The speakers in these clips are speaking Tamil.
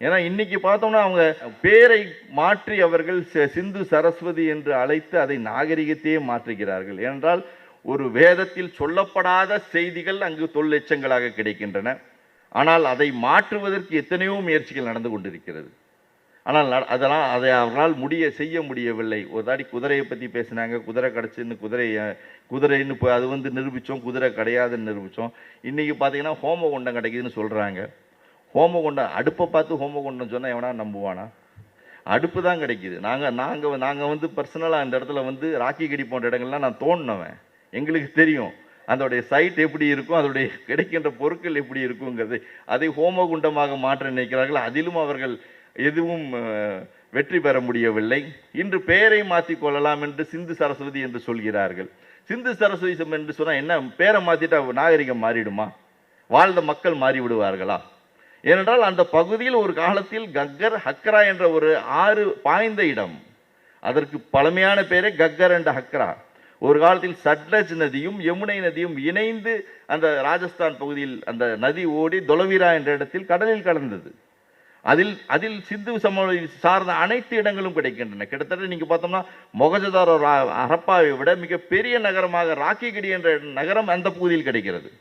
ஏன்னா இன்னைக்கு பார்த்தோம்னா அவங்க பேரை மாற்றி அவர்கள் சிந்து சரஸ்வதி என்று அழைத்து அதை நாகரிகத்தையே மாற்றுகிறார்கள். ஏனென்றால் ஒரு வேதத்தில் சொல்லப்படாத செய்திகள் அங்கு தொல்லட்சங்களாக கிடைக்கின்றன. ஆனால் அதை மாற்றுவதற்கு எத்தனையோ முயற்சிகள் நடந்து கொண்டிருக்கிறது. ஆனால் நட- அதெல்லாம் அதை அவர்களால் முடிய செய்ய முடியவில்லை. ஒரு தாடி குதிரையை பற்றி பேசினாங்க. குதிரை கிடச்சின்னு குதிரை குதிரைன்னு இப்போ அது வந்து நிரூபித்தோம் குதிரை கிடையாதுன்னு நிரூபித்தோம் இன்றைக்கி பார்த்தீங்கன்னா ஹோமகுண்டம் கிடைக்குதுன்னு சொல்கிறாங்க ஹோமகுண்டம் அடுப்பை பார்த்து ஹோமகுண்டம் சொன்னால் எவனா நம்புவானா? அடுப்பு தான் கிடைக்குது. நாங்கள் நாங்கள் நாங்கள் வந்து பர்சனலாக அந்த இடத்துல வந்து ராக்கி கடி போன்ற இடங்கள்லாம் நான் தோணுனவன். எங்களுக்கு தெரியும். அதோடைய சைட் எப்படி இருக்கும் அதோடைய கிடைக்கின்ற பொருட்கள் எப்படி இருக்குங்கிறது. அதை ஹோமகுண்டமாக மாற்ற நினைக்கிறார்கள். அதிலும் அவர்கள் எதுவும் வெற்றி பெற முடியவில்லை. இன்று பெயரை மாற்றிக்கொள்ளலாம் என்று சிந்து சரஸ்வதி என்று சொல்கிறார்கள். சிந்து சரஸ்வதி சம் என்று சொன்னால் என்ன? பேரை மாற்றிட்டா நாகரிகம் மாறிடுமா? வாழ்ந்த மக்கள் மாறி விடுவார்களா ஏனென்றால் அந்த பகுதியில் ஒரு காலத்தில் கக்கர் ஹக்ரா என்ற ஒரு ஆறு பாய்ந்த இடம். அதற்கு பழமையான பேரே கக்கர் என்ற ஹக்ரா. ஒரு காலத்தில் சட்லஜ் நதியும் யமுனை நதியும் இணைந்து அந்த ராஜஸ்தான் பகுதியில் அந்த நதி ஓடி தொலவீரா என்ற இடத்தில் கடலில் கலந்தது. அதில் அதில் சிந்து சமவெளி சார்ந்த அனைத்து இடங்களும் கிடைக்கின்றன. கிட்டத்தட்ட நீங்கள் பார்த்தோம்னா மொகஜதாரோ ரா- ஹரப்பாவை விட மிகப்பெரிய நகரமாக ராக்கிகிடி என்ற நகரம் அந்த பகுதியில் கிடைக்கிறது.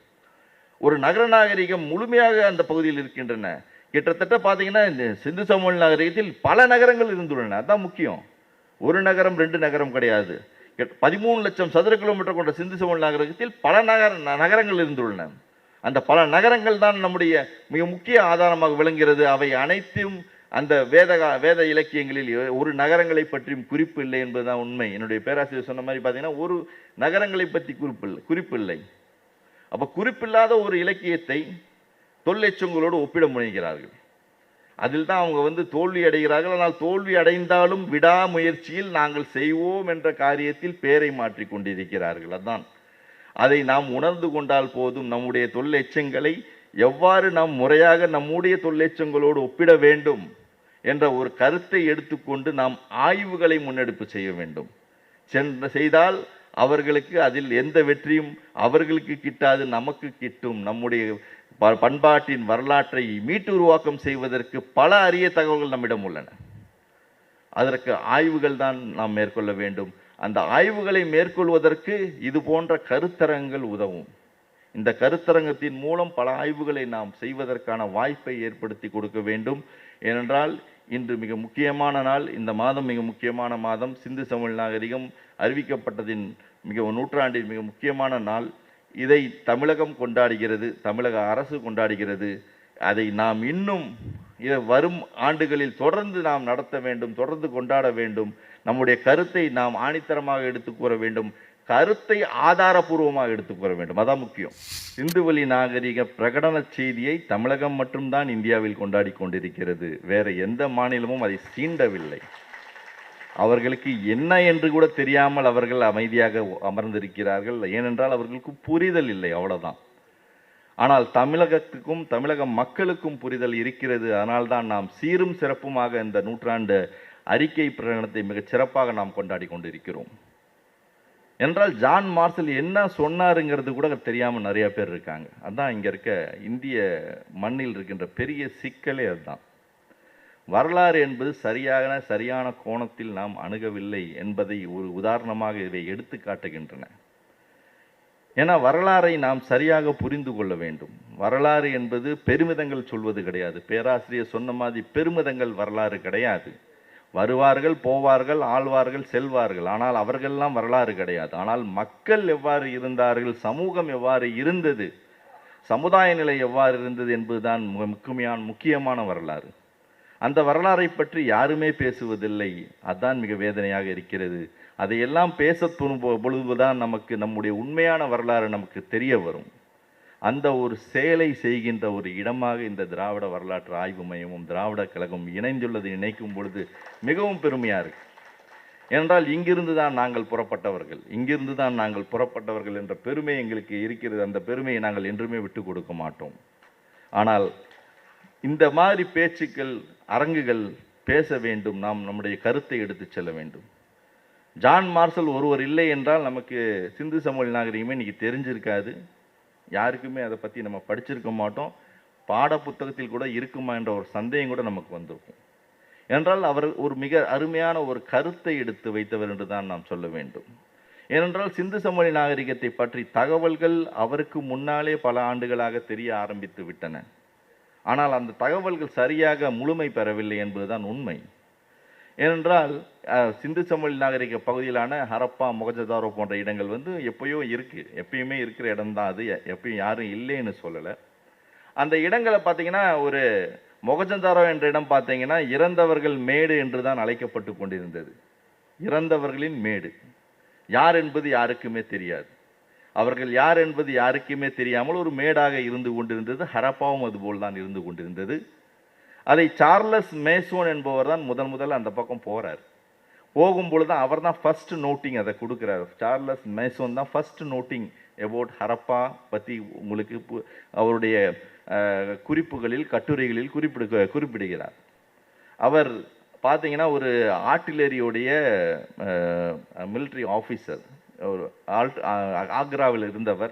ஒரு நகர நாகரிகம் முழுமையாக அந்த பகுதியில் இருக்கின்றன. கிட்டத்தட்ட பார்த்தீங்கன்னா இந்த சிந்து சமவெளி நாகரிகத்தில் பல நகரங்கள் இருந்துள்ளன. அதுதான் முக்கியம். ஒரு நகரம் ரெண்டு நகரம் கிடையாது. பதிமூணு லட்சம் சதுர கிலோமீட்டர் கொண்ட சிந்து சமவெளி நாகரிகத்தில் பல நகர ந- நகரங்கள் இருந்துள்ளன. அந்த பல நகரங்கள் தான் நம்முடைய மிக முக்கிய ஆதாரமாக விளங்குகிறது. அவை அனைத்தும் அந்த வேத வேத இலக்கியங்களில் ஒரு நகரங்களை பற்றியும் குறிப்பு இல்லை என்பதுதான் உண்மை. என்னுடைய பேராசிரியர் சொன்ன மாதிரி பார்த்தீங்கன்னா ஒரு நகரங்களை பற்றி குறிப்பு இல்லை. குறிப்பு இல்லை. அப்போ குறிப்பில்லாத ஒரு இலக்கியத்தை தொல்லைச்சங்களோடு ஒப்பிட முனைகிறார்கள். அதில் தான் அவங்க வந்து தோல்வி அடைகிறார்கள். ஆனால் தோல்வி அடைந்தாலும் விடாமுயற்சியில் நாங்கள் செய்வோம் என்ற காரியத்தில் பேரை மாற்றி கொண்டிருக்கிறார்கள். அதான். அதை நாம் உணர்ந்து கொண்டால் போதும் நம்முடைய தொல்லைச்சங்களை எவ்வாறு நாம் முறையாக நம்முடைய தொல்லைச்சங்களோடு ஒப்பிட வேண்டும் என்ற ஒரு கருத்தை எடுத்துக்கொண்டு நாம் ஆய்வுகளை முன்னெடுப்பு செய்ய வேண்டும். சென்ற செய்தால் அவர்களுக்கு அதில் எந்த வெற்றியும் அவர்களுக்கு கிட்டாது நமக்கு கிட்டும். நம்முடைய ப- பண்பாட்டின் வரலாற்றை மீட்டு உருவாக்கம் செய்வதற்கு பல அரிய தகவல்கள் நம்மிடம் உள்ளன. அதற்கு ஆய்வுகள் தான் நாம் மேற்கொள்ள வேண்டும். அந்த ஆய்வுகளை மேற்கொள்வதற்கு இது போன்ற கருத்தரங்கள் உதவும். இந்த கருத்தரங்கத்தின் மூலம் பல ஆய்வுகளை நாம் செய்வதற்கான வாய்ப்பை ஏற்படுத்தி கொடுக்க வேண்டும். ஏனென்றால் இன்று மிக முக்கியமான நாள். இந்த மாதம் மிக முக்கியமான மாதம். சிந்து தமிழ் நாகரிகம் அறிவிக்கப்பட்டதின் மிக நூற்றாண்டின் மிக முக்கியமான நாள். இதை தமிழகம் கொண்டாடுகிறது தமிழக அரசு கொண்டாடுகிறது. அதை நாம் இன்னும் இதை வரும் ஆண்டுகளில் தொடர்ந்து நாம் நடத்த வேண்டும் தொடர்ந்து கொண்டாட வேண்டும். நம்முடைய கருத்தை நாம் ஆணித்தரமாக எடுத்து கூற வேண்டும். கருத்தை ஆதாரபூர்வமாக எடுத்து கூற வேண்டும். அதான் முக்கியம். சிந்துவெளி நாகரிக பிரகடன செய்தியை தமிழகம் மட்டும்தான் இந்தியாவில் கொண்டாடி கொண்டிருக்கிறது. வேறு எந்த மாநிலமும் அதை சீண்டவில்லை. அவர்களுக்கு என்ன என்று கூட தெரியாமல் அவர்கள் அமைதியாக அமர்ந்திருக்கிறார்கள். ஏனென்றால் அவர்களுக்கு புரிதல் இல்லை அவ்வளவுதான். ஆனால் தமிழகத்துக்கும் தமிழக மக்களுக்கும் புரிதல் இருக்கிறது. அதனால்தான் நாம் சீரும் சிறப்புமாக இந்த நூற்றாண்டு அறிக்கை பிரகடனத்தை மிகச் சிறப்பாக நாம் கொண்டாடி கொண்டிருக்கிறோம். என்றால் ஜான் மார்சல் என்ன சொன்னாருங்கிறது கூட தெரியாமல் நிறைய பேர் இருக்காங்க. அதுதான் இங்கே இருக்க இந்திய மண்ணில் இருக்கின்ற பெரிய சிக்கலே அதுதான். வரலாறு என்பது சரியான சரியான கோணத்தில் நாம் அணுகவில்லை என்பதை ஒரு உதாரணமாக இவை எடுத்து காட்டுகின்றன. ஏன்னா வரலாறை நாம் சரியாக புரிந்து கொள்ள வேண்டும். வரலாறு என்பது பெருமிதங்கள் சொல்வது கிடையாது. பேராசிரியர் சொன்ன மாதிரி பெருமிதங்கள் வரலாறு கிடையாது. வருவார்கள் போவார்கள் ஆழ்வார்கள் செல்வார்கள். ஆனால் அவர்கள்லாம் வரலாறு கிடையாது. ஆனால் மக்கள் எவ்வாறு இருந்தார்கள் சமூகம் எவ்வாறு இருந்தது சமுதாய நிலை எவ்வாறு இருந்தது என்பதுதான் முக்கியமான முக்கியமான வரலாறு. அந்த வரலாறை பற்றி யாருமே பேசுவதில்லை. அதான் மிக வேதனையாக இருக்கிறது. அதையெல்லாம் பேச பொழுதுதான் நமக்கு நம்முடைய உண்மையான வரலாறு நமக்கு தெரிய வரும். அந்த ஒரு செயலை செய்கின்ற ஒரு இடமாக இந்த திராவிட வரலாற்று ஆய்வு மையமும் திராவிட கழகம் இணைந்துள்ளதை நினைக்கும் பொழுது மிகவும் பெருமையாக இருக்கு. ஏனென்றால் இங்கிருந்து தான் நாங்கள் புறப்பட்டவர்கள். இங்கிருந்து தான் நாங்கள் புறப்பட்டவர்கள் என்ற பெருமை எங்களுக்கு இருக்கிறது. அந்த பெருமையை நாங்கள் என்றுமே விட்டு கொடுக்க மாட்டோம். ஆனால் இந்த மாதிரி பேச்சுக்கள் அரங்குகள் பேச வேண்டும் நாம் நம்முடைய கருத்தை எடுத்து செல்ல வேண்டும். ஜான் மார்சல் ஒருவர் இல்லை என்றால் நமக்கு சிந்து சமவெளி நாகரிகமே இன்றைக்கி தெரிஞ்சிருக்காது. யாருக்குமே அதை பற்றி நம்ம படிச்சிருக்க மாட்டோம். பாட புத்தகத்தில் கூட இருக்குமா என்ற ஒரு சந்தேகம் கூட நமக்கு வந்திருக்கும். ஏனென்றால் அவர் ஒரு மிக அருமையான ஒரு கருத்தை எடுத்து வைத்தவர் என்று தான் நாம் சொல்ல வேண்டும். ஏனென்றால் சிந்து சமவெளி நாகரிகத்தை பற்றி தகவல்கள் அவருக்கு முன்னாலே பல ஆண்டுகளாக தெரிய ஆரம்பித்து விட்டன. ஆனால் அந்த தகவல்கள் சரியாக முழுமை பெறவில்லை என்பதுதான் உண்மை. ஏனென்றால் சிந்து சமவெளி நாகரிக பகுதியிலான ஹரப்பா மொகஜதாரோ போன்ற இடங்கள் வந்து எப்பயோ இருக்குது எப்பயுமே இருக்கிற இடம்தான் அது. எப்பயும் யாரும் இல்லைன்னு சொல்லலை. அந்த இடங்களை பார்த்தீங்கன்னா ஒரு மொகஜந்தாரோ என்ற இடம் பார்த்தீங்கன்னா இறந்தவர்கள் மேடு என்று தான் அழைக்கப்பட்டு கொண்டிருந்தது. இறந்தவர்களின் மேடு. யார் என்பது யாருக்குமே தெரியாது. அவர்கள் யார் என்பது யாருக்குமே தெரியாமல் ஒரு மேடாக இருந்து கொண்டிருந்தது. ஹரப்பாவும் அதுபோல் தான் இருந்து கொண்டிருந்தது. அதை சார்லஸ் மேசோன் என்பவர் தான் முதன் முதல் அந்த பக்கம் போகிறார் போகும்பொழுது அவர் தான் ஃபர்ஸ்ட் நோட்டிங் அதை கொடுக்குறாரு. சார்லஸ் மேசோன் தான் ஃபர்ஸ்ட் நோட்டிங் எபவுட் ஹரப்பா பற்றி உங்களுக்கு பு- அவருடைய குறிப்புகளில் கட்டுரைகளில் குறிப்பிடு குறிப்பிடுகிறார். அவர் பார்த்தீங்கன்னா ஒரு ஆர்டிலரியுடைய மிலிட்ரி ஆஃபீஸர் ஒரு ஆல்ட் ஆக்ராவில் இருந்தவர்.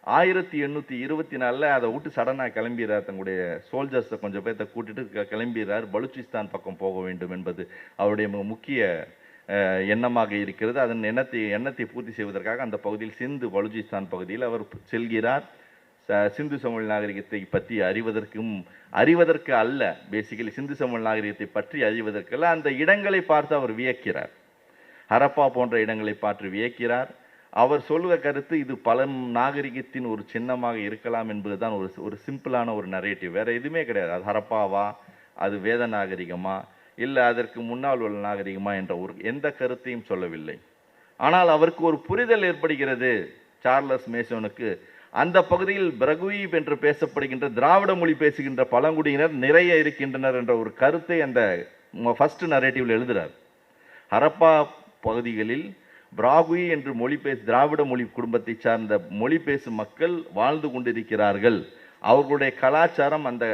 ஆயிரத்தி எண்ணூற்றி இருபத்தி நாலில் அதை விட்டு சடனாக கிளம்பிடுறார். தங்களுடைய சோல்ஜர்ஸை கொஞ்சம் பேர்த்த கூட்டிட்டு க- கிளம்பிடுறார். பலூச்சிஸ்தான் பக்கம் போக வேண்டும் என்பது அவருடைய மிக முக்கிய எண்ணமாக இருக்கிறது. அதன் எண்ணத்தை எண்ணத்தை பூர்த்தி செய்வதற்காக அந்த பகுதியில் சிந்து பலூச்சிஸ்தான் பகுதியில் அவர் செல்கிறார். சிந்து சமவெளி நாகரிகத்தை பற்றி அறிவதற்கும் அறிவதற்கு அல்ல. பேசிக்கலி சிந்து சமவெளி நாகரிகத்தை பற்றி அறிவதற்கல்ல. அந்த இடங்களை பார்த்து அவர் வியக்கிறார். ஹரப்பா போன்ற இடங்களை பார்த்து வியக்கிறார். அவர் சொல்லுவ கருத்து இது பல நாகரிகத்தின் ஒரு சின்னமாக இருக்கலாம் என்பதுதான் ஒரு ஒரு சிம்பிளான ஒரு நரேட்டிவ் வேறு எதுவுமே கிடையாது. அது ஹரப்பாவா? அது வேத நாகரிகமா? இல்லை அதற்கு முன்னால் உள்ள நாகரிகமா என்ற ஒரு எந்த கருத்தையும் சொல்லவில்லை. ஆனால் அவருக்கு ஒரு புரிதல் ஏற்படுகிறது. சார்லஸ் மேசோனுக்கு அந்த பகுதியில் பிரகுயீப் என்று பேசப்படுகின்ற திராவிட மொழி பேசுகின்ற பழங்குடியினர் நிறைய இருக்கின்றனர் என்ற ஒரு கருத்தை அந்த ஃபர்ஸ்ட் நரேட்டிவில் எழுதுகிறார் ஹரப்பா பகுதிகளில் பிராகுயி என்று மொழி பேசு திராவிட மொழி குடும்பத்தை சார்ந்த மொழி பேசும் மக்கள் வாழ்ந்து கொண்டிருக்கிறார்கள். அவர்களுடைய கலாச்சாரம் அந்த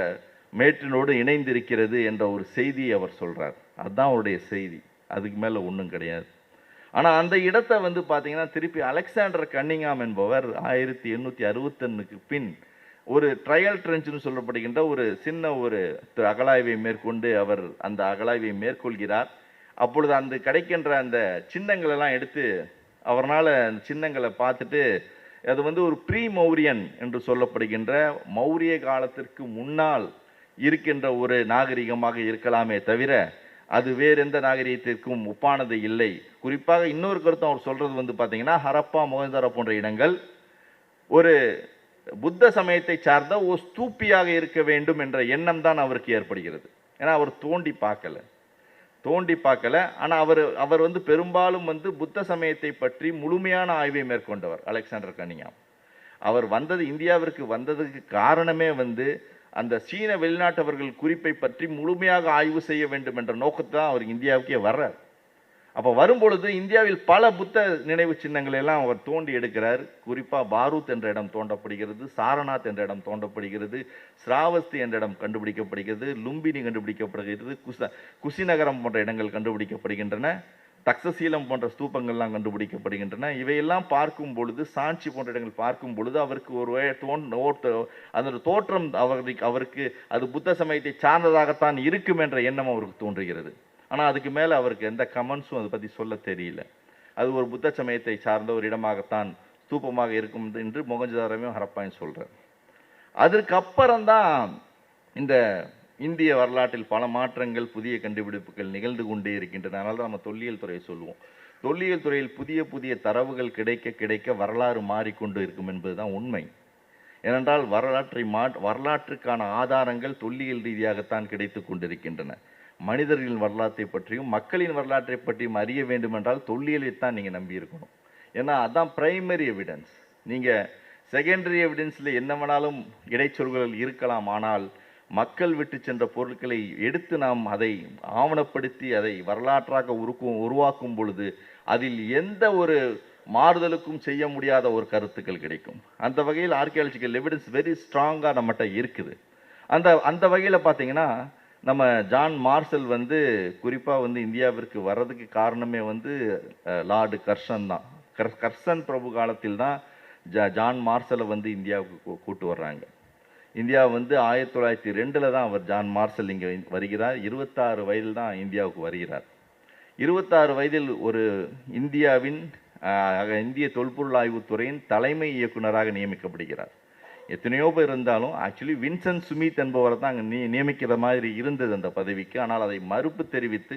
மேற்றினோடு இணைந்திருக்கிறது என்ற ஒரு செய்தியை அவர் சொல்கிறார் அதுதான் அவருடைய செய்தி. அதுக்கு மேலே ஒன்றும் கிடையாது. ஆனால் அந்த இடத்தை வந்து பார்த்தீங்கன்னா திருப்பி அலெக்சாண்டர் கன்னிங்காம் என்பவர் ஆயிரத்தி எண்ணூற்றி அறுபத்தொன்னுக்கு பின் ஒரு ட்ரையல் ட்ரெஞ்சுன்னு சொல்லப்படுகின்ற ஒரு சின்ன ஒரு அகலாய்வை அகழாய்வை மேற்கொண்டு அவர் அந்த அகழாய்வை மேற்கொள்கிறார். அப்பொழுது அந்த கிடைக்கின்ற அந்த சின்னங்களெல்லாம் எடுத்து அவர்னால் அந்த சின்னங்களை பார்த்துட்டு அது வந்து ஒரு ப்ரீ மௌரியன் என்று சொல்லப்படுகின்ற மௌரிய காலத்திற்கு முன்னால் இருக்கின்ற ஒரு நாகரிகமாக இருக்கலாமே தவிர அது வேறு எந்த நாகரிகத்திற்கும் ஒப்பானது இல்லை. குறிப்பாக இன்னொரு கருத்தும் அவர் சொல்கிறது வந்து பார்த்திங்கன்னா ஹரப்பா மொகந்தாரா போன்ற இடங்கள் ஒரு புத்த சமயத்தை சார்ந்த ஒரு ஸ்தூப்பியாக இருக்க வேண்டும் என்ற எண்ணம் தான் அவருக்கு ஏற்படுகிறது. ஏன்னா அவர் தோண்டி பார்க்கல. தோண்டி பார்க்கல. ஆனால் அவர் அவர் வந்து பெரும்பாலும் வந்து புத்த சமயத்தை பற்றி முழுமையான ஆய்வை மேற்கொண்டவர் அலெக்சாண்டர் கனியாம் அவர் வந்தது இந்தியாவிற்கு வந்ததுக்கு காரணமே வந்து அந்த சீன வெளிநாட்டவர்கள் குறிப்பை பற்றி முழுமையாக ஆய்வு செய்ய வேண்டும் என்ற நோக்கத்தை தான் அவர் இந்தியாவுக்கே வர்றார். அப்போ வரும்பொழுது இந்தியாவில் பல புத்த நினைவு சின்னங்களை எல்லாம் அவர் தோண்டி எடுக்கிறார். குறிப்பாக பாரூத் என்ற இடம் தோண்டப்படுகிறது சாரநாத் என்ற இடம் தோண்டப்படுகிறது ஸ்ராவஸ்தி என்ற இடம் கண்டுபிடிக்கப்படுகிறது லும்பினி கண்டுபிடிக்கப்படுகிறது குச குசிநகரம் போன்ற இடங்கள் கண்டுபிடிக்கப்படுகின்றன தக்சசீலம் போன்ற ஸ்தூபங்கள்லாம் கண்டுபிடிக்கப்படுகின்றன. இவையெல்லாம் பார்க்கும் பொழுது சாஞ்சி போன்ற இடங்கள் பார்க்கும் பொழுது அவருக்கு ஒரு தோன் ஓட்ட- அந்த தோற்றம் அவருக்கு அவருக்கு அது புத்த சமயத்தை சார்ந்ததாகத்தான் இருக்கும் என்ற எண்ணம் அவருக்கு தோன்றுகிறது. ஆனால் அதுக்கு மேலே அவருக்கு எந்த கமெண்ட்ஸும் அதை பற்றி சொல்ல தெரியல. அது ஒரு புத்த சமயத்தை சார்ந்த ஒரு இடமாகத்தான் ஸ்தூபமாக இருக்கும் என்று மொகஞ்சதாரமே ஹரப்பான்னு சொல்கிறார் அதற்கு இந்த இந்திய வரலாற்றில் பல மாற்றங்கள் புதிய கண்டுபிடிப்புகள் நிகழ்ந்து கொண்டே இருக்கின்றன. அதனால தான் நம்ம தொல்லியல் துறையை சொல்லுவோம். தொல்லியல் துறையில் புதிய புதிய தரவுகள் கிடைக்க கிடைக்க வரலாறு மாறிக்கொண்டு இருக்கும் என்பதுதான் உண்மை. ஏனென்றால் வரலாற்றை மா வரலாற்றுக்கான ஆதாரங்கள் தொல்லியல் ரீதியாகத்தான் கிடைத்து கொண்டிருக்கின்றன. மனிதர்களின் வரலாற்றை பற்றியும் மக்களின் வரலாற்றை பற்றியும் அறிய வேண்டுமென்றால் தொல்லியலைத்தான் நீங்கள் நம்பி இருக்கணும். ஏன்னா அதான் பிரைமரி எவிடன்ஸ் நீங்கள் செகண்டரி எவிடன்ஸில் என்ன வேணாலும் இடைச்சொல்கள் இருக்கலாம். ஆனால் மக்கள் விட்டு சென்ற பொருட்களை எடுத்து நாம் அதை ஆவணப்படுத்தி அதை வரலாற்றாக உருக்கும் உருவாக்கும் பொழுது அதில் எந்த ஒரு மாறுதலுக்கும் செய்ய முடியாத ஒரு கருத்துக்கள் கிடைக்கும். அந்த வகையில் ஆர்கியாலஜிக்கல் எவிடன்ஸ் வெரி ஸ்ட்ராங்காக நம்மகிட்ட இருக்குது. அந்த அந்த வகையில் பார்த்தீங்கன்னா நம்ம ஜான் மார்சல் வந்து குறிப்பாக வந்து இந்தியாவிற்கு வர்றதுக்கு காரணமே வந்து லார்டு கர்ஷன் தான். கர் கர்ஷன் பிரபு காலத்தில் தான் ஜா ஜான் மார்சலை வந்து இந்தியாவுக்கு கூ- கூட்டு வர்றாங்க. இந்தியா வந்து ஆயிரத்தி தொள்ளாயிரத்தி ரெண்டில் தான் அவர் ஜான் மார்சல் இங்கே வருகிறார். இருபத்தாறு வயதில் தான் இந்தியாவுக்கு வருகிறார். இருபத்தாறு வயதில் ஒரு இந்தியாவின் இந்திய தொல்பொருள் ஆய்வுத்துறையின் தலைமை இயக்குனராக நியமிக்கப்படுகிறார். எத்தனையோ பேர் இருந்தாலும் ஆக்சுவலி வின்சென்ட் சுமித் என்பவரை தான் அங்கே நீ நியமிக்கிற மாதிரி இருந்தது அந்த பதவிக்கு. ஆனால் அதை மறுப்பு தெரிவித்து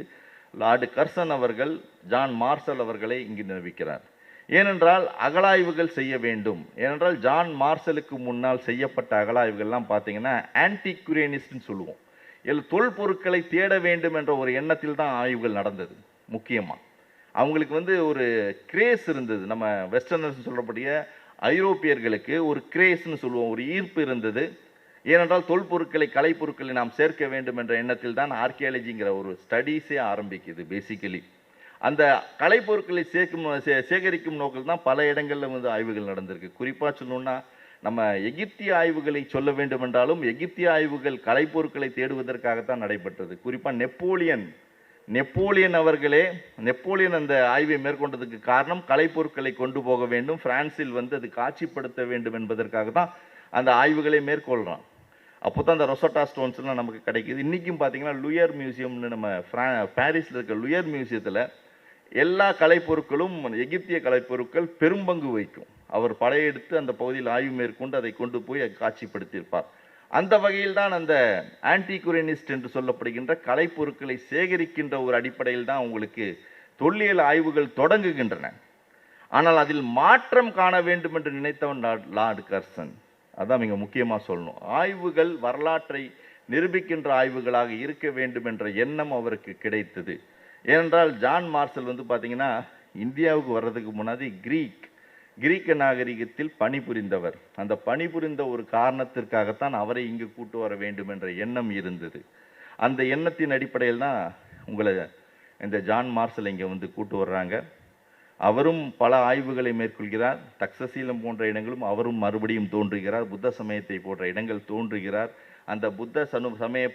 லார்டு கர்சன் அவர்கள் ஜான் மார்சல் அவர்களை இங்கு நியமிக்கிறார். ஏனென்றால் அகழாய்வுகள் செய்ய வேண்டும். ஏனென்றால் ஜான் மார்சலுக்கு முன்னால் செய்யப்பட்ட அகழாய்வுகள்லாம் பார்த்தீங்கன்னா ஆன்டிகுரேனிஸ்ட்னு சொல்லுவோம். இதில் தொல்பொருட்களை தேட வேண்டும் என்ற ஒரு எண்ணத்தில் தான் ஆய்வுகள் நடந்தது முக்கியமாக அவங்களுக்கு வந்து ஒரு கிரேஸ் இருந்தது. நம்ம வெஸ்டர்னர்ஸ் சொல்லக்கூடிய ஐரோப்பியர்களுக்கு ஒரு கிரேஸ்னு சொல்லுவோம் ஒரு ஈர்ப்பு இருந்தது. ஏனென்றால் தொல்பொருட்களை கலைப்பொருட்களை நாம் சேர்க்க வேண்டும் என்ற எண்ணத்தில் தான் ஆர்கியாலஜிங்கிற ஒரு ஸ்டடீஸே ஆரம்பிக்குது பேசிக்கலி அந்த கலைப்பொருட்களை சேர்க்கும் சே- சேகரிக்கும் நோக்கில் தான் பல இடங்களில் வந்து ஆய்வுகள் நடந்திருக்கு. குறிப்பாக சொல்லணும்னா நம்ம எகிப்திய ஆய்வுகளை சொல்ல வேண்டும் என்றாலும் எகிப்திய ஆய்வுகள் கலைப்பொருட்களை தேடுவதற்காகத்தான் நடைபெற்றது. குறிப்பாக நெப்போலியன் நெப்போலியன் அவர்களே நெப்போலியன் அந்த ஆய்வை மேற்கொண்டதுக்கு காரணம் கலைப்பொருட்களை கொண்டு போக வேண்டும் பிரான்சில் வந்து அது காட்சிப்படுத்த வேண்டும் என்பதற்காக தான் அந்த ஆய்வுகளை மேற்கொள்கிறான் அப்போ தான் அந்த ரொசோட்டா ஸ்டோன்ஸ்லாம் நமக்கு கிடைக்கிது. இன்றைக்கும் பார்த்தீங்கன்னா லுயர் மியூசியம்னு நம்ம ஃப்ரா பாரிஸில் இருக்க லுயர் மியூசியத்தில் எல்லா கலைப்பொருட்களும் எகிப்திய கலைப்பொருட்கள் பெரும்பங்கு வைக்கும். அவர் படையெடுத்து அந்த பகுதியில் ஆய்வு மேற்கொண்டு அதை கொண்டு போய் காட்சிப்படுத்தியிருப்பார். அந்த வகையில் தான் அந்த ஆன்டிகுரேனிஸ்ட் என்று சொல்லப்படுகின்ற கலைப்பொருட்களை சேகரிக்கின்ற ஒரு அடிப்படையில் தான் உங்களுக்கு தொல்லியல் ஆய்வுகள் தொடங்குகின்றன. ஆனால் அதில் மாற்றம் காண வேண்டும் என்று நினைத்தவன் லார்டு கர்சன். அதான் மிக முக்கியமாக சொல்லணும். ஆய்வுகள் வரலாற்றை நிரூபிக்கின்ற ஆய்வுகளாக இருக்க வேண்டும் என்ற எண்ணம் அவருக்கு கிடைத்தது. ஏனென்றால் ஜான் மார்சல் வந்து பார்த்திங்கன்னா இந்தியாவுக்கு வர்றதுக்கு முன்னாடி கிரீக் கிரீக்க நாகரிகத்தில் பணிபுரிந்தவர். அந்த பணிபுரிந்த ஒரு காரணத்திற்காகத்தான் அவரை இங்கு கூட்டு வர வேண்டும் என்ற எண்ணம் இருந்தது. அந்த எண்ணத்தின் அடிப்படையில் தான் உங்களை இந்த ஜான் மார்சல் இங்கே வந்து கூட்டு வர்றாங்க. அவரும் பல ஆய்வுகளை மேற்கொள்கிறார். தக்சசீலம் போன்ற இடங்களும் அவரும் மறுபடியும் தோன்றுகிறார். புத்த சமயத்தை போன்ற இடங்கள் தோன்றுகிறார். அந்த புத்த சனு சமய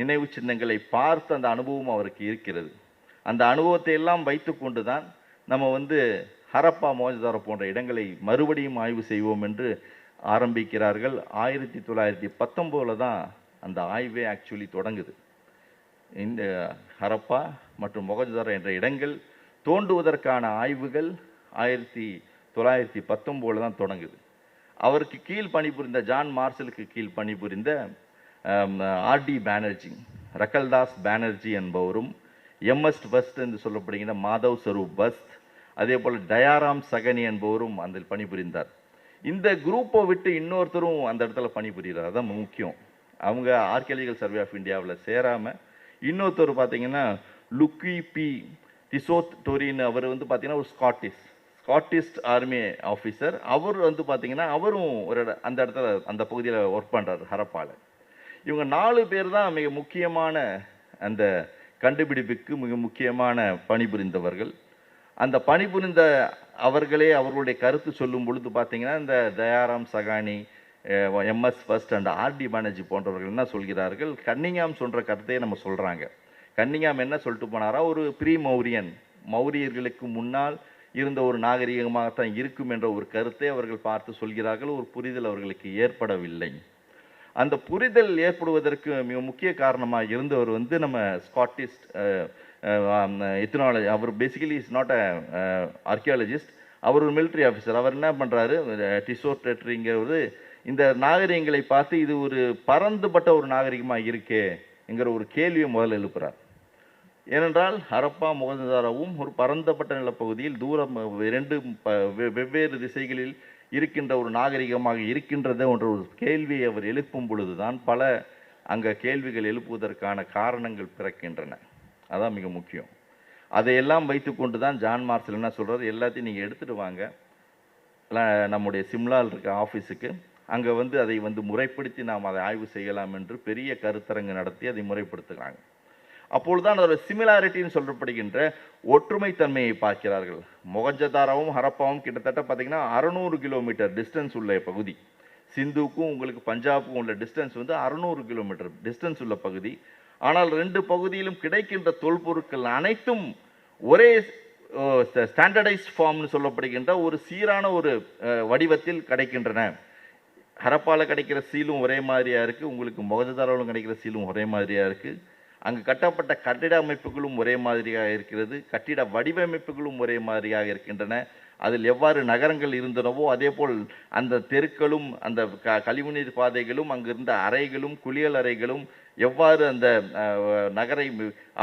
நினைவு சின்னங்களை பார்த்து அந்த அனுபவம் அவருக்கு இருக்கிறது. அந்த அனுபவத்தை எல்லாம் வைத்துக்கொண்டு தான் நம்ம வந்து ஹரப்பா மோஜதாரோ போன்ற இடங்களை மறுபடியும் ஆய்வு செய்வோம் என்று ஆரம்பிக்கிறார்கள். ஆயிரத்தி தொள்ளாயிரத்தி பத்தொம்போதில் தான் அந்த ஆய்வே ஆக்சுவலி தொடங்குது. இந்த ஹரப்பா மற்றும் மொகஜதாரோ என்ற இடங்கள் தோண்டுவதற்கான ஆய்வுகள் ஆயிரத்தி தொள்ளாயிரத்தி பத்தொம்போதில் தான் தொடங்குது. அவருக்கு கீழ் பணிபுரிந்த ஜான் மார்சலுக்கு கீழ் பணிபுரிந்த ஆர்டி பானர்ஜி ரக்கல்தாஸ் பானர்ஜி என்பவரும் எம்எஸ் பஸ்ட் என்று சொல்லப்படுகின்ற மாதவ் ஸ்வரூப் பஸ்த் அதே போல் டயாராம் சகனி என்பவரும் அதில் பணிபுரிந்தார். இந்த குரூப்பை விட்டு இன்னொருத்தரும் அந்த இடத்துல பணிபுரிகிறார். அதுதான் முக்கியம். அவங்க ஆர்கியாலஜிக்கல் சர்வே ஆஃப் இந்தியாவில் சேராமல் இன்னொருத்தர் பார்த்தீங்கன்னா லுக்கி பி. டிசோத் டோரின் அவர் வந்து பார்த்தீங்கன்னா ஒரு ஸ்காட்டிஷ் ஸ்காட்டிஸ்ட் ஆர்மி ஆஃபீஸர் அவர் வந்து பார்த்தீங்கன்னா அவரும் ஒரு அந்த இடத்துல அந்த பகுதியில் ஒர்க் பண்ணுறாரு ஹரப்பால். இவங்க நாலு பேர் தான் மிக முக்கியமான அந்த கண்டுபிடிப்புக்கு மிக முக்கியமான பணிபுரிந்தவர்கள். அந்த பணிபுரிந்த அவர்களே அவர்களுடைய கருத்து சொல்லும் பொழுது பார்த்தீங்கன்னா இந்த Dayaram Sahni MS first and RD Banerji போன்றவர்கள் என்ன சொல்கிறார்கள்? கன்னிங்காம் சொல்கிற கருத்தையே நம்ம சொல்கிறாங்க கன்னிங்காம் என்ன சொல்லிட்டு போனாரா? ஒரு ப்ரீ மௌரியன் மௌரியர்களுக்கு முன்னால் இருந்த ஒரு நாகரிகமாகத்தான் இருக்கும் என்ற ஒரு கருத்தை அவர்கள் பார்த்து சொல்கிறார்கள். ஒரு புரிதல் அவர்களுக்கு ஏற்படவில்லை. அந்த புரிதல் ஏற்படுவதற்கு மிக முக்கிய காரணமாக இருந்தவர் வந்து நம்ம Scottish ethnology our basically is not a archaeologist அவர் ஒரு மிலிட்ரி ஆஃபீஸர் அவர் என்ன பண்ணுறாரு டிசோர்டேட்டரிங்கிறது இந்த நாகரிகங்களை பார்த்து இது ஒரு பரந்துபட்ட ஒரு நாகரிகமாக இருக்கே என்கிற ஒரு கேள்வியை முதல்ல எழுப்புறார். ஏனென்றால் ஹரப்பா முகந்தாராவும் ஒரு பரந்தப்பட்ட நிலப்பகுதியில் தூரம் இரண்டு ப- வெ- வெவ்வேறு திசைகளில் இருக்கின்ற ஒரு நாகரிகமாக இருக்கின்றது என்ற ஒரு கேள்வியை அவர் எழுப்பும் பொழுதுதான் பல அங்கே கேள்விகள் எழுப்புவதற்கான காரணங்கள் பிறக்கின்றன. அதான் மிக முக்கியம். அதையெல்லாம் வைத்துக்கொண்டு தான் ஜான் மார்சல் என்ன சொல்கிறது எல்லாத்தையும் நீங்கள் எடுத்துகிட்டு வாங்க. நம்முடைய சிம்லாவில் இருக்க ஆஃபீஸுக்கு அங்கே வந்து அதை வந்து முறைப்படுத்தி நாம் அதை ஆய்வு செய்யலாம் என்று பெரிய கருத்தரங்கு நடத்தி அதை முறைப்படுத்துகிறாங்க. அப்பொழுதுதான் அதோட சிமிலாரிட்டின்னு சொல்லப்படுகின்ற ஒற்றுமைத்தன்மையை பார்க்கிறார்கள். மொகஞ்சதாராவும் ஹரப்பாவும் கிட்டத்தட்ட பார்த்திங்கன்னா அறநூறு கிலோமீட்டர் டிஸ்டன்ஸ் உள்ள பகுதி. சிந்துக்கும் உங்களுக்கு பஞ்சாபுக்கும் உள்ள டிஸ்டன்ஸ் வந்து அறநூறு கிலோமீட்டர் டிஸ்டன்ஸ் உள்ள பகுதி. ஆனால் ரெண்டு பகுதியிலும் கிடைக்கின்ற தொல்பொருட்கள் அனைத்தும் ஒரே ஸ்டாண்டர்டைஸ்ட் ஃபார்ம்னு சொல்லப்படுகின்ற ஒரு சீரான ஒரு வடிவத்தில் கிடைக்கின்றன. ஹரப்பாவில் கிடைக்கிற சீலும் ஒரே மாதிரியாக இருக்குது உங்களுக்கு மொகஜதாராவில் கிடைக்கிற சீலும் ஒரே மாதிரியாக இருக்குது அங்கு கட்டப்பட்ட கட்டிட அமைப்புகளும் ஒரே மாதிரியாக இருக்கிறது கட்டிட வடிவமைப்புகளும் ஒரே மாதிரியாக இருக்கின்றன. அதில் எவ்வாறு நகரங்கள் இருந்தனவோ அதேபோல் அந்த தெருக்களும் அந்த க கழிவுநீர் பாதைகளும் அங்கிருந்த அறைகளும் குளியல் அறைகளும் எவ்வாறு அந்த நகரை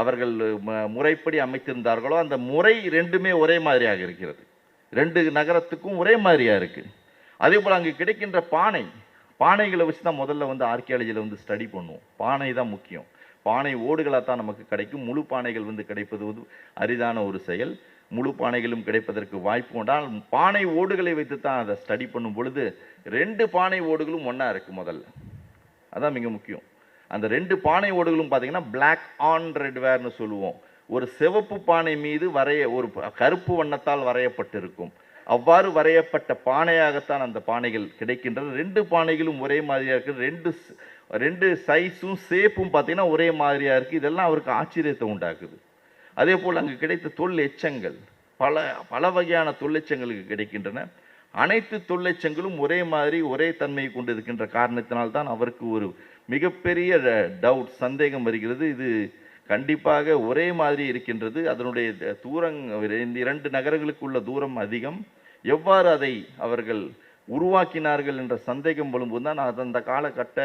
அவர்கள் முறைப்படி அமைத்திருந்தார்களோ அந்த முறை ரெண்டுமே ஒரே மாதிரியாக இருக்கிறது. ரெண்டு நகரத்துக்கும் ஒரே மாதிரியாக இருக்குது அதே போல் அங்கே கிடைக்கின்ற பானை பானைகளை வச்சு தான் முதல்ல வந்து ஆர்கியாலஜியில் வந்து ஸ்டடி பண்ணுவோம். பானை தான் முக்கியம். பானை ஓடுகளாக தான் நமக்கு கிடைக்கும். முழு பானைகள் வந்து கிடைப்பது வந்து அரிதான ஒரு செயல். முழு பானைகளும் கிடைப்பதற்கு வாய்ப்பு உண்டால் பானை ஓடுகளை வைத்து தான் அதை ஸ்டடி பண்ணும் பொழுது ரெண்டு பானை ஓடுகளும் ஒன்றா இருக்குது முதல்ல. அதான் மிக முக்கியம். அந்த ரெண்டு பானை ஓடுகளும் பார்த்தீங்கன்னா பிளாக் ஆன் ரெட் வேர்னு சொல்லுவோம். ஒரு சிவப்பு பானை மீது வரைய ஒரு கருப்பு வண்ணத்தால் வரையப்பட்டிருக்கும். அவ்வாறு வரையப்பட்ட பானையாகத்தான் அந்த பானைகள் கிடைக்கின்றது ரெண்டு பானைகளும் ஒரே மாதிரியாக இருக்குது ரெண்டு ரெண்டு சைஸும் ஷேப்பும் பார்த்தீங்கன்னா ஒரே மாதிரியாக இருக்குது இதெல்லாம் அவருக்கு ஆச்சரியத்தை உண்டாக்குது. அதே போல் அங்கு கிடைத்த தொல் எச்சங்கள் பல பல வகையான தொல்லெச்சங்களுக்கு கிடைக்கின்றன. அனைத்து தொல்லெச்சங்களும் ஒரே மாதிரி ஒரே தன்மையை கொண்டு இருக்கின்ற காரணத்தினால்தான் அவருக்கு ஒரு மிகப்பெரிய டவுட் சந்தேகம் வருகிறது. இது கண்டிப்பாக ஒரே மாதிரி இருக்கின்றது. அதனுடைய தூரம் தூரங் இந்த இரண்டு நகரங்களுக்கு உள்ள தூரம் அதிகம். எவ்வாறு அதை அவர்கள் உருவாக்கினார்கள் என்ற சந்தேகம் வரும்போது தான் அது அந்த காலகட்ட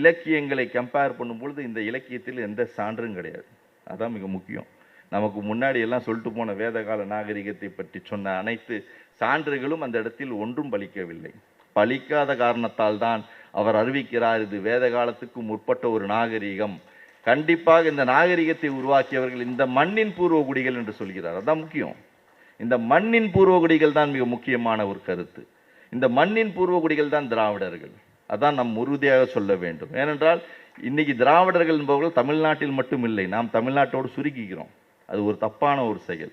இலக்கியங்களை கம்பேர் பண்ணும்பொழுது இந்த இலக்கியத்தில் எந்த சான்றும் கிடையாது. அதான் மிக முக்கியம். நமக்கு முன்னாடி எல்லாம் சொல்லிட்டு போன வேதகால நாகரிகத்தை பற்றி சொன்ன அனைத்து சான்றுகளும் அந்த இடத்தில் ஒன்றும் பலிக்கவில்லை. பலிக்காத காரணத்தால் தான் அவர் அறிவிக்கிறார் இது வேத காலத்துக்கு முற்பட்ட ஒரு நாகரிகம். கண்டிப்பாக இந்த நாகரிகத்தை உருவாக்கியவர்கள் இந்த மண்ணின் பூர்வகுடிகள் என்று சொல்கிறார். அதான் முக்கியம். இந்த மண்ணின் பூர்வகுடிகள் தான் மிக முக்கியமான ஒரு கருத்து. இந்த மண்ணின் பூர்வகுடிகள் தான் திராவிடர்கள். அதான் நம் உறுதியாக சொல்ல வேண்டும். ஏனென்றால் இன்னைக்கு திராவிடர்கள் என்பவர்கள் தமிழ்நாட்டில் மட்டும் இல்லை. நாம் தமிழ்நாட்டோடு சுருக்கிக்கிறோம். அது ஒரு தப்பான ஒரு செயல்.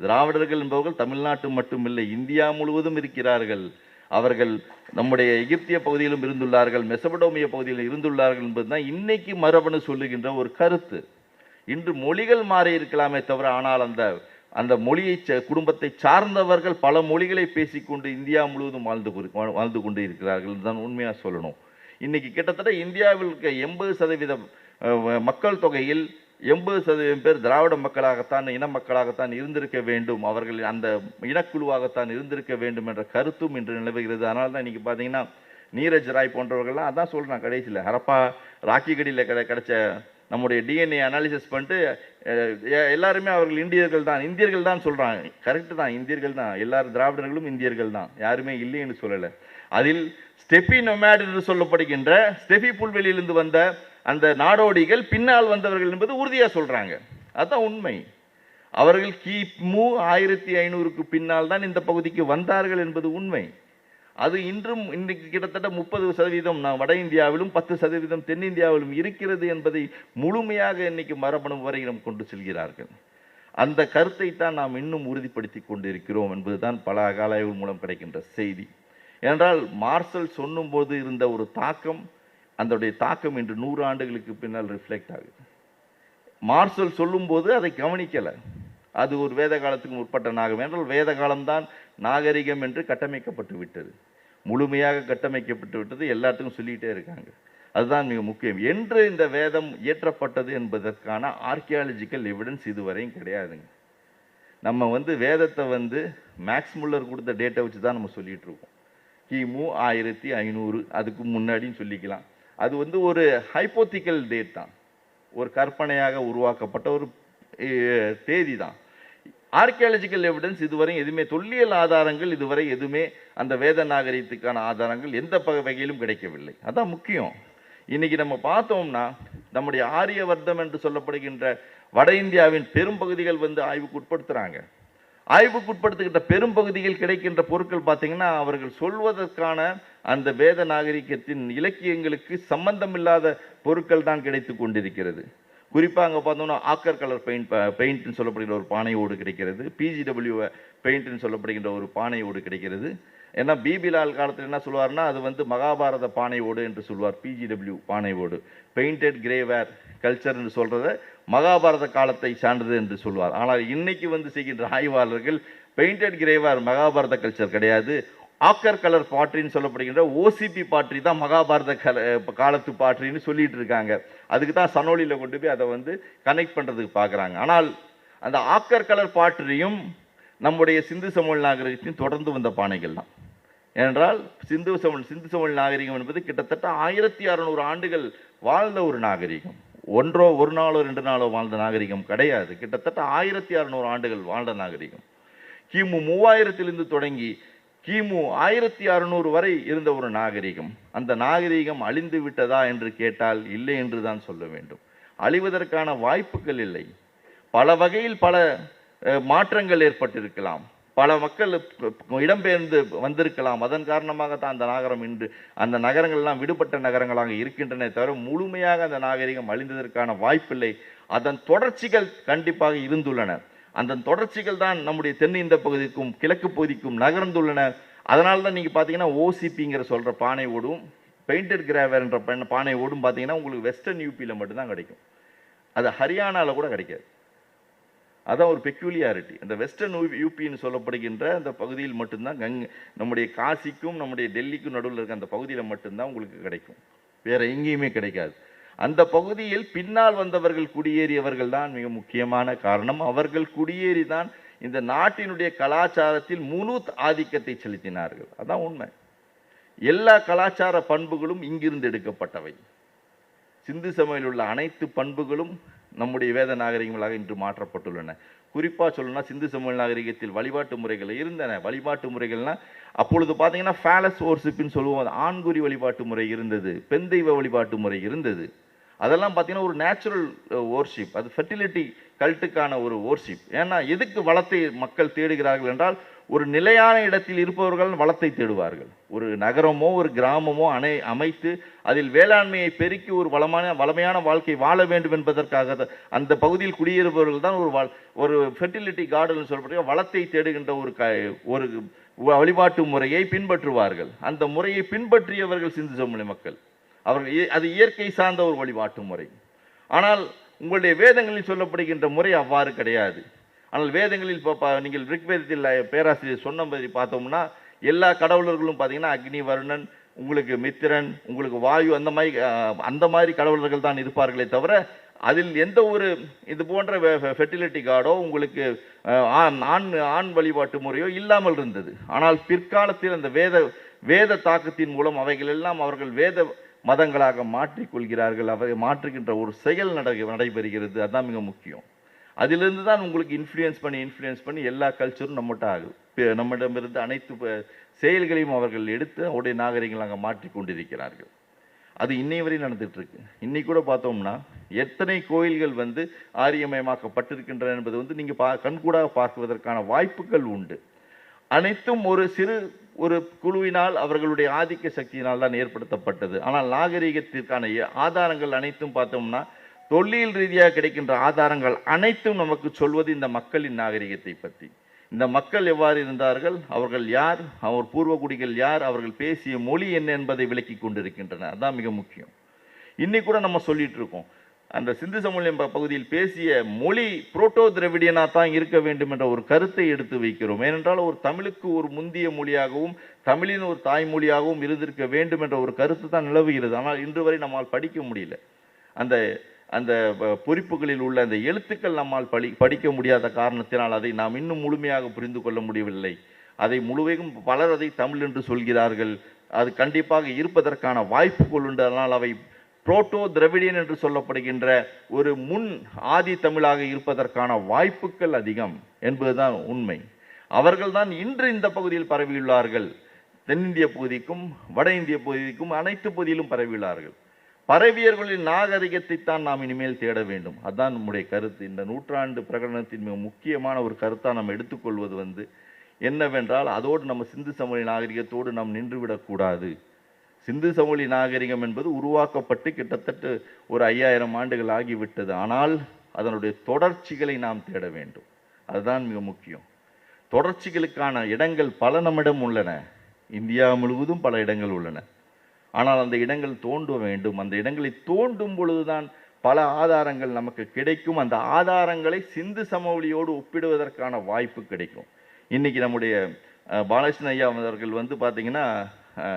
திராவிடர்கள் என்பவர்கள் தமிழ்நாட்டு மட்டுமில்லை இந்தியா முழுவதும் இருக்கிறார்கள். அவர்கள் நம்முடைய எகிப்திய பகுதியிலும் இருந்துள்ளார்கள் மெசபடோமிய பகுதியில் இருந்துள்ளார்கள் என்பதுதான் இன்னைக்கு மரபணு சொல்லுகின்ற ஒரு கருத்து. இன்று மொழிகள் மாறி இருக்கலாமே தவிர ஆனால் அந்த அந்த மொழியை குடும்பத்தை சார்ந்தவர்கள் பல மொழிகளை பேசிக்கொண்டு இந்தியா முழுவதும் வாழ்ந்து வாழ்ந்து கொண்டு இருக்கிறார்கள் தான் உண்மையாக சொல்லணும். இன்னைக்கு கிட்டத்தட்ட இந்தியாவில் இருக்க எண்பது சதவீதம் மக்கள் தொகையில் எண்பது சதவீதம் பேர் திராவிட மக்களாகத்தான் இன மக்களாகத்தான் இருந்திருக்க வேண்டும். அவர்கள் அந்த இனக்குழுவாகத்தான் இருந்திருக்க வேண்டும் என்ற கருத்தும் இன்று நிலவுகிறது. அதனால தான் இன்றைக்கி பார்த்தீங்கன்னா நீரஜ் ராய் போன்றவர்கள்லாம் அதான் சொல்கிறேன் கடைசியில். ஹரப்பா ராக்கி கடியில் கிட கிடைச்ச நம்முடைய டிஎன்ஏ அனாலிசிஸ் பண்ணிட்டு எல்லாருமே அவர்கள் இந்தியர்கள் தான். இந்தியர்கள் தான் சொல்கிறாங்க கரெக்டு தான். இந்தியர்கள் தான். எல்லாரும் திராவிடர்களும் இந்தியர்கள் தான். யாருமே இல்லைன்னு சொல்லலை. அதில் ஸ்டெஃபி நொமேட் என்று சொல்லப்படுகின்ற ஸ்டெபி புல்வெளியிலிருந்து வந்த அந்த நாடோடிகள் பின்னால் வந்தவர்கள் என்பது உறுதியாக சொல்கிறாங்க அதுதான் உண்மை. அவர்கள் கிமு ஆயிரத்தி ஐநூறுக்கு பின்னால் தான் இந்த பகுதிக்கு வந்தார்கள் என்பது உண்மை. அது இன்றும் இன்றைக்கு கிட்டத்தட்ட முப்பது சதவீதம் நான் வட இந்தியாவிலும் பத்து சதவீதம் தென்னிந்தியாவிலும் இருக்கிறது என்பதை முழுமையாக இன்னைக்கு மரபணு வரையிடம் கொண்டு செல்கிறார்கள். அந்த கருத்தை தான் நாம் இன்னும் உறுதிப்படுத்தி கொண்டிருக்கிறோம் என்பதுதான் பல அகாலாய்வு மூலம் கிடைக்கின்ற செய்தி. ஏனென்றால் மார்சல் சொன்னும்போது இருந்த ஒரு தாக்கம் அதனுடைய தாக்கம் இன்று நூறு ஆண்டுகளுக்கு பின்னால் ரிஃப்ளெக்ட் ஆகுது. மார்சல் சொல்லும்போது அதை கவனிக்கலை. அது ஒரு வேத காலத்துக்கு முற்பட்ட நாகம். என்றால் வேத காலம்தான் நாகரிகம் என்று கட்டமைக்கப்பட்டு விட்டது. முழுமையாக கட்டமைக்கப்பட்டு விட்டது. எல்லாத்துக்கும் சொல்லிகிட்டே இருக்காங்க. அதுதான் மிக முக்கியம். என்று இந்த வேதம் இயற்றப்பட்டது என்பதற்கான ஆர்கியாலஜிக்கல் எவிடன்ஸ் இதுவரையும் கிடையாதுங்க. நம்ம வந்து வேதத்தை வந்து மேக்ஸ் முல்லர் கொடுத்த டேட்டை வச்சு தான் நம்ம சொல்லிகிட்டு இருக்கோம். கிமு ஆயிரத்தி ஐநூறு அதுக்கு முன்னாடின்னு சொல்லிக்கலாம். அது வந்து ஒரு ஹைப்போத்திக்கல் டேட் தான். ஒரு கற்பனையாக உருவாக்கப்பட்ட ஒரு தேதி தான். ஆர்கியாலஜிக்கல் எவிடன்ஸ் இதுவரை எதுவுமே தொல்லியல் ஆதாரங்கள் இதுவரை எதுவுமே அந்த வேத நாகரீகத்துக்கான ஆதாரங்கள் எந்த வகையிலும் கிடைக்கவில்லை. அதான் முக்கியம். இன்னைக்கு நம்ம பார்த்தோம்னா நம்முடைய ஆரியவர்த்தம் என்று சொல்லப்படுகின்ற வட இந்தியாவின் பெரும் பகுதிகள் வந்து ஆய்வுக்கு உட்படுத்துகிறாங்க ஆய்வுக்குட்படுத்துகின்ற பெரும்பகுதியில் பெரும் பகுதியில் கிடைக்கின்ற பொருட்கள் பார்த்தீங்கன்னா அவர்கள் சொல்வதற்கான அந்த வேத நாகரிகத்தின் இலக்கியங்களுக்கு சம்பந்தமில்லாத பொருட்கள் தான் கிடைத்து கொண்டிருக்கிறது. குறிப்பாக அங்கே பார்த்தோம்னா ஆக்கர் கலர் பெயிண்ட் பெயிண்ட்னு சொல்லப்படுகிற ஒரு பானையோடு கிடைக்கிறது. பிஜிடபிள்யூ பெயிண்ட்னு சொல்லப்படுகின்ற ஒரு பானையோடு கிடைக்கிறது. ஏன்னா பிபிலால் காலத்தில் என்ன சொல்லுவார்னா அது வந்து மகாபாரத பானையோடு என்று சொல்வார். பிஜிடபிள்யூ பானையோடு. பெயிண்டட் கிரேவேர் கல்ச்சர்னு சொல்கிறத மகாபாரத காலத்தை சார்ந்தது என்று சொல்வார். ஆனால் இன்னைக்கு வந்து செய்கின்ற ஆய்வாளர்கள் பெயிண்டட் கிரேவார் மகாபாரத கல்ச்சர் கிடையாது. ஆக்கர் கலர் பாட்ரின்னு சொல்லப்படுகின்ற ஓசிபி பாட்ரி தான் மகாபாரத கல காலத்து பாட்ரின்னு சொல்லிட்டு இருக்காங்க. அதுக்கு தான் சனோலியில் கொண்டு போய் அதை வந்து கனெக்ட் பண்ணுறதுக்கு பார்க்குறாங்க ஆனால் அந்த ஆக்கர் கலர் பாட்ரியும் நம்முடைய சிந்து சமவெளி நாகரிகத்தையும் தொடர்ந்து வந்த பானைகள் தான். ஏனென்றால் சிந்து சமவெளி சிந்து சமவெளி நாகரிகம் என்பது கிட்டத்தட்ட ஆயிரத்தி அறநூறு ஆண்டுகள் வாழ்ந்த ஒரு நாகரிகம். ஒன்றோ ஒரு நாளோ ரெண்டு நாளோ வாழ்ந்த நாகரிகம் கிடையாது. கிட்டத்தட்ட ஆயிரத்தி அறநூறு ஆண்டுகள் வாழ்ந்த நாகரிகம். கிமு மூவாயிரத்திலிருந்து தொடங்கி கிமு ஆயிரத்தி அறுநூறு வரை இருந்த ஒரு நாகரிகம். அந்த நாகரிகம் அழிந்து விட்டதா என்று கேட்டால் இல்லை என்று தான் சொல்ல வேண்டும். அழிவதற்கான வாய்ப்புகள் இல்லை. பல வகையில் பல மாற்றங்கள் ஏற்பட்டிருக்கலாம். பல மக்கள் இடம்பெயர்ந்து வந்திருக்கலாம். அதன் காரணமாக தான் அந்த நகரம் இன்று அந்த நகரங்கள்லாம் விடுபட்ட நகரங்களாக இருக்கின்றன தவிர முழுமையாக அந்த நாகரிகம் அழிந்ததற்கான வாய்ப்பில்லை. அதன் தொடர்ச்சிகள் கண்டிப்பாக இருந்துள்ளன. அந்த தொடர்ச்சிகள் தான் நம்முடைய தென்னிந்த பகுதிக்கும் கிழக்கு பகுதிக்கும் நகர்ந்துள்ளன. அதனால தான் நீங்கள் பார்த்தீங்கன்னா ஓசிபிங்கிற சொல்கிற பானை ஓடும் பெயிண்டட் கிராவர்ன்ற பண்- பானை ஓடும் பார்த்தீங்கன்னா உங்களுக்கு வெஸ்டர்ன் யூபியில் மட்டும்தான் கிடைக்கும். அது ஹரியானாவில் கூட கிடைக்காது. அதான் ஒரு பெக்யூலியாரிட்டி அந்த வெஸ்டர்ன் யூபின்னு சொல்லப்படுகின்ற அந்த பகுதியில் மட்டும்தான் கங் நம்முடைய காசிக்கும் நம்முடைய டெல்லிக்கும் நடுவில் இருக்க அந்த பகுதியில் மட்டும்தான் உங்களுக்கு கிடைக்கும். வேற எங்கேயுமே கிடைக்காது. அந்த பகுதியில் பின்னால் வந்தவர்கள் குடியேறியவர்கள் தான் மிக முக்கியமான காரணம். அவர்கள் குடியேறி தான் இந்த நாட்டினுடைய கலாச்சாரத்தில் முழு ஆதிக்கத்தை செலுத்தினார்கள். அதான் உண்மை. எல்லா கலாச்சார பண்புகளும் இங்கிருந்து எடுக்கப்பட்டவை. சிந்து சமயில் உள்ள அனைத்து பண்புகளும் நம்முடைய வேத நாகரிகங்களாக இன்று மாற்றப்பட்டுள்ளன. குறிப்பாக சொல்லணும்னா சிந்து சமூக நாகரிகத்தில் வழிபாட்டு முறைகள் இருந்தன. வழிபாட்டு முறைகள்னால் அப்பொழுது பார்த்தீங்கன்னா ஃபேலஸ் ஓர்ஷிப்னு சொல்லுவோம். ஆண்குறி வழிபாட்டு முறை இருந்தது. பெண் தெய்வ வழிபாட்டு முறை இருந்தது. அதெல்லாம் பார்த்தீங்கன்னா ஒரு நேச்சுரல் ஓர்ஷிப் அது ஃபெர்டிலிட்டி கல்ட்டுக்கான ஒரு ஓர்ஷிப் ஏன்னா எதுக்கு வளத்தை மக்கள் தேடுகிறார்கள் என்றால் ஒரு நிலையான இடத்தில் இருப்பவர்கள் வளத்தை தேடுவார்கள். ஒரு நகரமோ ஒரு கிராமமோ அணை அமைத்து அதில் வேளாண்மையை பெருக்கி ஒரு வளமான வளமையான வாழ்க்கை வாழ வேண்டும் என்பதற்காக அந்த பகுதியில் குடியேறுபவர்கள் தான் ஒரு வாழ் ஒரு ஃபெர்டிலிட்டி கார்டன் சொல்லப்பட்ட வளத்தை தேடுகின்ற ஒரு க ஒரு வழிபாட்டு முறையை பின்பற்றுவார்கள். அந்த முறையை பின்பற்றியவர்கள் சிந்து சமூக மக்கள். அவர்கள் அது இயற்கை சார்ந்த ஒரு வழிபாட்டு முறை. ஆனால் உங்களுடைய வேதங்களில் சொல்லப்படுகின்ற முறை அவ்வாறு கிடையாது. ஆனால் வேதங்களில் இப்போ நீங்கள் ரிக்வேதத்தில் பேராசிரியர் சொன்ன மாதிரி பார்த்தோம்னா எல்லா கடவுளர்களும் பார்த்தீங்கன்னா அக்னி வருணன் உங்களுக்கு மித்திரன் உங்களுக்கு வாயு அந்த மாதிரி அந்த மாதிரி கடவுளர்கள் தான் இருப்பார்களே தவிர அதில் எந்த ஒரு இது போன்ற ஃபெர்டிலிட்டி கார்டோ உங்களுக்கு ஆண் ஆண் ஆண் வழிபாட்டு முறையோ இல்லாமல் இருந்தது. ஆனால் பிற்காலத்தில் அந்த வேத வேத தாக்கத்தின் மூலம் அவைகள் எல்லாம் அவர்கள் வேத மதங்களாக மாற்றிக்கொள்கிறார்கள் அவை மாற்றுகின்ற ஒரு செயல் நட நடைபெறுகிறது. அதுதான் மிக முக்கியம். அதிலிருந்து தான் உங்களுக்கு இன்ஃப்ளூயன்ஸ் பண்ணி இன்ஃப்ளூயன்ஸ் பண்ணி எல்லா கல்ச்சரும் நம்மகிட்ட ஆகுது. நம்மிடமிருந்து அனைத்து செயல்களையும் அவர்கள் எடுத்து அவருடைய அங்கே மாற்றி கொண்டிருக்கிறார்கள். அது இன்னை வரை நடந்துகிட்ருக்கு இன்னைக்கு கூட பார்த்தோம்னா எத்தனை கோயில்கள் வந்து ஆரியமயமாக்கப்பட்டிருக்கின்றன என்பது வந்து நீங்கள் பா கண்கூடாக பார்க்குவதற்கான வாய்ப்புகள் உண்டு. அனைத்தும் ஒரு சிறு ஒரு குழுவினால் அவர்களுடைய ஆதிக்க சக்தியினால் தான் ஏற்படுத்தப்பட்டது. ஆனால் நாகரிகத்திற்கான ஏ- ஆதாரங்கள் அனைத்தும் பார்த்தோம்னா தொல்லியல் ரீதியாக கிடைக்கின்ற ஆதாரங்கள் அனைத்தும் நமக்கு சொல்வது இந்த மக்களின் நாகரிகத்தை பற்றி. இந்த மக்கள் எவ்வாறு இருந்தார்கள்? அவர்கள் யார்? அவர் பூர்வகுடிகள் யார்? அவர்கள் பேசிய மொழி என்ன என்பதை விளக்கி கொண்டிருக்கின்றன. அதுதான் மிக முக்கியம். இன்னைக்கு கூட நம்ம சொல்லிட்டு இருக்கோம். அந்த சிந்து சமூகம் பகுதியில் பேசிய மொழி புரோட்டோ திரவிடியனா தான் இருக்க வேண்டும் என்ற ஒரு கருத்தை எடுத்து வைக்கிறோம். ஏனென்றால் ஒரு தமிழுக்கு ஒரு முந்திய மொழியாகவும் தமிழின் ஒரு தாய்மொழியாகவும் இருந்திருக்க வேண்டும் என்ற ஒரு கருத்து தான் நிலவுகிறது. ஆனால் இன்று வரை நம்மால் படிக்க முடியல. அந்த அந்த பொறிப்புகளில் உள்ள அந்த எழுத்துக்கள் நம்மால் படி படிக்க முடியாத காரணத்தினால் அதை நாம் இன்னும் முழுமையாக புரிந்து கொள்ள முடியவில்லை. அதை முழுவதும் பலர் அதை தமிழ் என்று சொல்கிறார்கள். அது கண்டிப்பாக இருப்பதற்கான வாய்ப்புகள் உண்டு. அதனால் அவை புரோட்டோ திரவிடியன் என்று சொல்லப்படுகின்ற ஒரு முன் ஆதி தமிழாக இருப்பதற்கான வாய்ப்புகள் அதிகம் என்பதுதான் உண்மை. அவர்கள்தான் இன்று இந்த பகுதியில் பரவியுள்ளார்கள். தென்னிந்திய பகுதிக்கும் வட இந்திய பகுதிக்கும் அனைத்து பகுதியிலும் பரவியுள்ளார்கள். பறவியர்களின் நாகரிகத்தை தான் நாம் இனிமேல் தேட வேண்டும். அதுதான் நம்முடைய கருத்து. இந்த நூற்றாண்டு பிரகடனத்தின் மிக முக்கியமான ஒரு கருத்தாக நாம் எடுத்துக்கொள்வது வந்து என்னவென்றால் அதோடு நம்ம சிந்து சமவெளி நாகரிகத்தோடு நாம் நின்றுவிடக்கூடாது சிந்து சமவெளி நாகரிகம் என்பது உருவாக்கப்பட்டு கிட்டத்தட்ட ஒரு ஐயாயிரம் ஆண்டுகள் ஆகிவிட்டது. ஆனால் அதனுடைய தொடர்ச்சிகளை நாம் தேட வேண்டும். அதுதான் மிக முக்கியம். தொடர்ச்சிகளுக்கான இடங்கள் பல நம்மிடம் உள்ளன. இந்தியா முழுவதும் பல இடங்கள் உள்ளன. ஆனால் அந்த இடங்கள் தோண்ட வேண்டும். அந்த இடங்களை தோண்டும் பொழுதுதான் பல ஆதாரங்கள் நமக்கு கிடைக்கும். அந்த ஆதாரங்களை சிந்து சமவெளியோடு ஒப்பிடுவதற்கான வாய்ப்பு கிடைக்கும். இன்றைக்கி நம்முடைய பாலகிருஷ்ண ஐயா அவர்கள் வந்து பார்த்தீங்கன்னா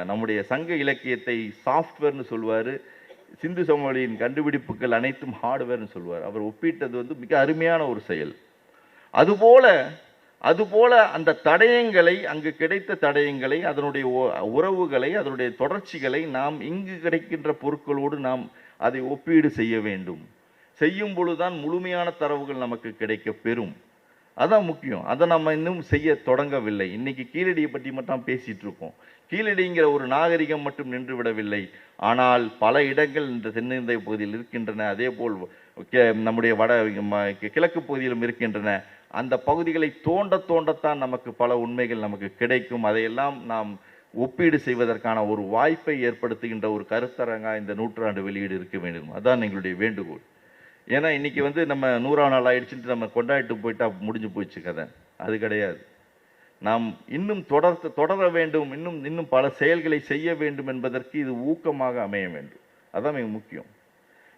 நம்முடைய சங்க இலக்கியத்தை சாஃப்ட்வேர்னு சொல்வார். சிந்து சமவெளியின் கண்டுபிடிப்புகள் அனைத்தும் ஹார்ட்வேர்னு சொல்வார். அவர் ஒப்பிட்டது வந்து மிக அருமையான ஒரு செயல். அதுபோல அதுபோல அந்த தடயங்களை அங்கு கிடைத்த தடயங்களை அதனுடைய உறவுகளை அதனுடைய தொடர்ச்சிகளை நாம் இங்கு கிடைக்கின்ற பொருட்களோடு நாம் அதை ஒப்பீடு செய்ய வேண்டும். செய்யும் பொழுதுதான் முழுமையான தரவுகள் நமக்கு கிடைக்க பெறும். அதான் முக்கியம். அதை நம்ம இன்னும் செய்ய தொடங்கவில்லை. இன்னைக்கு கீழடியை பற்றி மட்டும் பேசிட்டு இருக்கோம். கீழடிங்கிற ஒரு நாகரிகம் மட்டும் நின்று விடவில்லை. ஆனால் பல இடங்கள் இந்த தென்னிந்திய பகுதியில் இருக்கின்றன. அதே போல் கே- நம்முடைய வட ம- கிழக்கு பகுதியிலும் இருக்கின்றன. அந்த பகுதிகளை தோண்ட தோண்டத்தான் நமக்கு பல உண்மைகள் நமக்கு கிடைக்கும். அதையெல்லாம் நாம் ஒப்பீடு செய்வதற்கான ஒரு வாய்ப்பை ஏற்படுத்துகின்ற ஒரு கருத்தரங்காக இந்த நூற்றாண்டு வெளியீடு இருக்க வேண்டும். அதான் எங்களுடைய வேண்டுகோள். ஏன்னா இன்னைக்கு வந்து நம்ம நூறாம் நாள் ஆயிடுச்சுட்டு நம்ம கொண்டாடிட்டு போயிட்டா முடிஞ்சு போயிடுச்சு கதை. அது கிடையாது. நாம் இன்னும் தொடர்த்து தொடர வேண்டும். இன்னும் இன்னும் பல செயல்களை செய்ய வேண்டும் என்பதற்கு இது ஊக்கமாக அமைய வேண்டும். அதான் மிக முக்கியம்.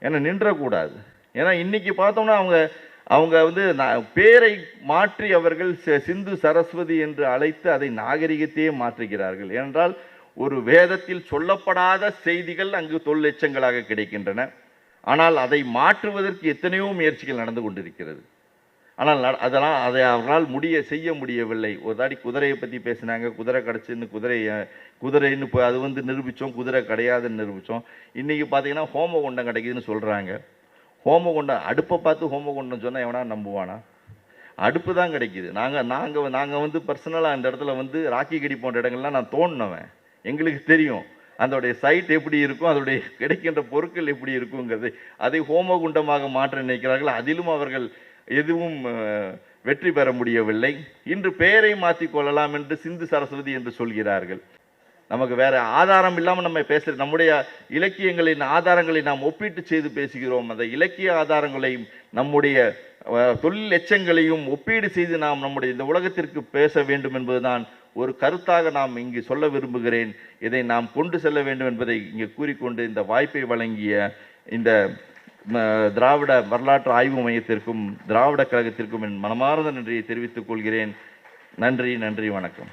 ஏன்னா நின்றக்கூடாது. ஏன்னா இன்றைக்கி பார்த்தோம்னா அவங்க அவங்க வந்து பேரை மாற்றி அவர்கள் சிந்து சரஸ்வதி என்று அழைத்து அதை நாகரிகத்தையே மாற்றுகிறார்கள். ஏனென்றால் ஒரு வேதத்தில் சொல்லப்படாத செய்திகள் அங்கு தொல்லெச்சங்களாக கிடைக்கின்றன. ஆனால் அதை மாற்றுவதற்கு எத்தனையோ முயற்சிகள் நடந்து கொண்டிருக்கிறது. ஆனால் நட- அதெல்லாம் அதை அவரால் முடிய செய்ய முடியவில்லை. ஒரு தாடி குதிரையை பற்றி பேசினாங்க. குதிரை கிடச்சின்னு குதிரை குதிரைன்னு இப்போ அது வந்து நிரூபித்தோம் குதிரை கிடையாதுன்னு நிரூபித்தோம் இன்றைக்கி பார்த்தீங்கன்னா ஹோமகுண்டம் கிடைக்குதுன்னு சொல்கிறாங்க ஹோமகுண்டம் அடுப்பை பார்த்து ஹோமகுண்டம் சொன்னால் எவனா நம்புவானா? அடுப்பு தான் கிடைக்குது. நாங்கள் நாங்கள் நாங்கள் வந்து பர்சனலாக அந்த இடத்துல வந்து ராக்கி கடி போன்ற இடங்கள்லாம் நான் தோணுனவன். எங்களுக்கு தெரியும். அதோடைய சைட் எப்படி இருக்கும் அதோடைய கிடைக்கின்ற பொருட்கள் எப்படி இருக்குங்கிறது. அதை ஹோமகுண்டமாக மாற்ற நினைக்கிறார்கள். அதிலும் அவர்கள் எதுவும் வெற்றி பெற முடியவில்லை. இன்று பெயரை மாற்றிக்கொள்ளலாம் என்று சிந்து சரஸ்வதி என்று சொல்கிறார்கள். நமக்கு வேறு ஆதாரம் இல்லாமல் நம்ம பேசுகிற நம்முடைய இலக்கியங்களின் ஆதாரங்களை நாம் ஒப்பீட்டு செய்து பேசுகிறோம். அந்த இலக்கிய ஆதாரங்களையும் நம்முடைய தொழில் எச்சங்களையும் ஒப்பீடு செய்து நாம் நம்முடைய இந்த உலகத்திற்கு பேச வேண்டும் என்பதுதான் ஒரு கருத்தாக நாம் இங்கு சொல்ல விரும்புகிறேன். இதை நாம் கொண்டு செல்ல வேண்டும் என்பதை இங்கே கூறிக்கொண்டு இந்த வாய்ப்பை வழங்கிய இந்த திராவிட வரலாற்று ஆய்வு மையத்திற்கும் திராவிட கழகத்திற்கும் என் மனமார்ந்த நன்றியை தெரிவித்துக் கொள்கிறேன். நன்றி நன்றி வணக்கம்.